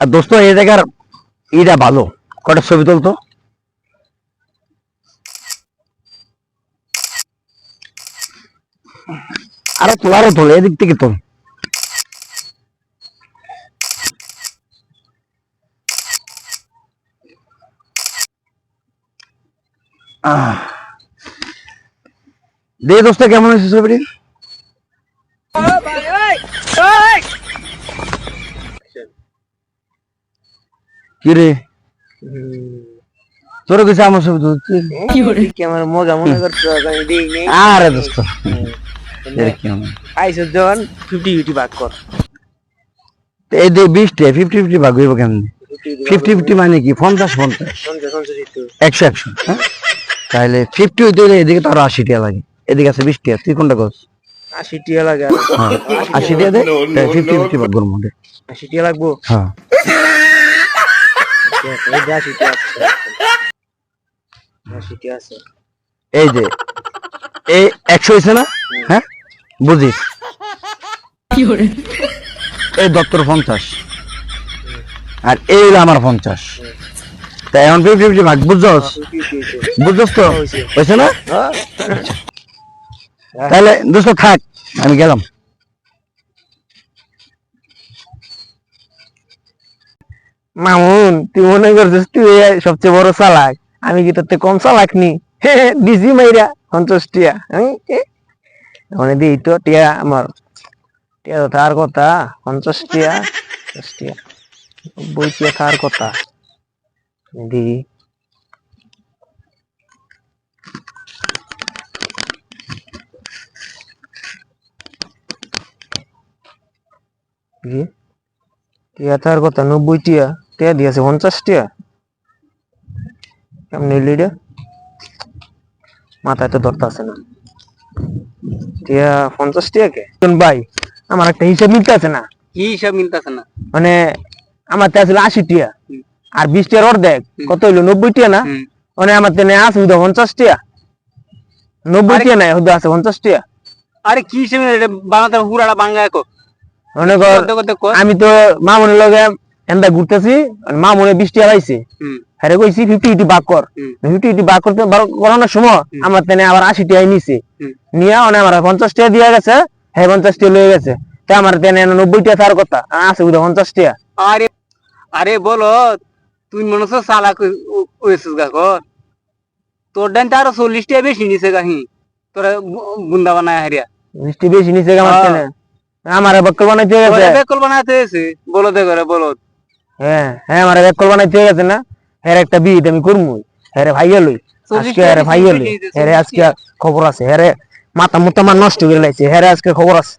আর দোস্ত, এই জায়গার ইটা ভালো। কটা ছবি তুলতো? আরে তোল, আরও তোল, এদিক থেকে আহ। দে দোস্ত, কেমন হয়েছে ছবিটি? কি রে তোর কাছে আমার ছবি তুলছি কি আমার মজা মনে করছ আমি দিই আরে দোস্ত? আইসো জন ফিফটি ফিফটি ভাগ কর। এই যে বিশটা ফিফটি ফিফটি ভাগ হইব কেমনি? ফিফটি ফিফটি মানে কি? পঞ্চাশ পঞ্চাশ। পঞ্চাশ পঞ্চাশ একটু একশো একশো হ্যাঁ? তাহলে ফিফটি হইতে হলে এদিকে তো আরও আশি টাকা লাগে। এদিকে আছে বিশ তুই কোনটা করছ আশি টিয়া লাগে হ্যাঁ আশি দে। ফিফটি ফিফটি ভাগ করব। আশি লাগবো? হ্যাঁ। এই যে এই একশো হয়েছে না? হ্যাঁ? বুঝিস? এই দত্তর পঞ্চাশ। আর এই হলো আমার পঞ্চাশ। তা এখন ফিফটি ফিফটি ভাগ বুঝছস? বুঝছস তো? হয়েছে। না? তাহলে দোস্ত থাক আমি গেলাম। মামুন, তুই মনে করছিস তুই সবচেয়ে বড় চালাক? আমি কি তোর কম চালাক নি? দিছি মাইরা, পঞ্চাশ টিয়া। দিই তো টিয়া আমার। টিয়া তো তার কথা, পঞ্চাশ টিয়া, পঞ্চাশ তার কথা। দি টিয়া তার কথা, নব্বই টিয়া। টিয়া দিয়েছে পঞ্চাশ টিয়া। কেমন নিলি রে? মাথায় তো ধরতে আছে না। টিয়া পঞ্চাশ টিয়া কে? ভাই আমার একটা হিসাব মিলতে আছে না। কি হিসাব মিলতেছে না? মানে আমার তে আসলে আশি টিয়া আর বিশ টিয়ার অর্ধেক কত হইল? নব্বই টিয়া না? মানে আমার তেনে আছে হুদা পঞ্চাশ টিয়া। নব্বই টিয়া নাই হুদা আছে পঞ্চাশ টিয়া। আরে কি হিসাব বাংলা মনে করতে করতে আমি তো মামুনের লগে এন্দা ঘুরতেছি মামুনে বিশ টিয়া পাইছে হুম। হ্যাঁ কইছি ফিফটি ফিফটি ভাগ কর। ফিফটি ফিফটি ভাগ করতে করানোর সময় আমার তেনে আবার আশি টাই নিছে। নিয়ে মানে আমার পঞ্চাশ টাকা দিয়ে গেছে হ্যাঁ পঞ্চাশ টাকা লয়ে গেছে। তা আমার তেনে নব্বই টাকা কথা আছে বুঝা পঞ্চাশ টাকা আরে আরে বলো তুই মনে হচ্ছে চালাক হয়েছিস গা তোর ডান আরও চল্লিশ টাকা বেশি নিছে গাহি তোরা বুন্দা বানায় হারিয়া। মিষ্টি বেশি নিছে আমার হ্যাঁ। আমার বক্কর বানাইতে গেছে বেকল বানাতে হয়েছে। বলো দে করে বলো। হ্যাঁ হ্যাঁ আমার বক্কর বানাইতে হয়ে গেছে না? হ্যাঁ একটা বিট আমি করব হ্যাঁ রে ভাইয়া লই। আজকে হ্যাঁ ভাইয়া লই। দিছে, হ্যাঁ আজকে খবর আছে। হ্যাঁ রে মাথা মুথা আমার নষ্ট করে লাইছে। হ্যাঁ রে আজকে খবর আছে।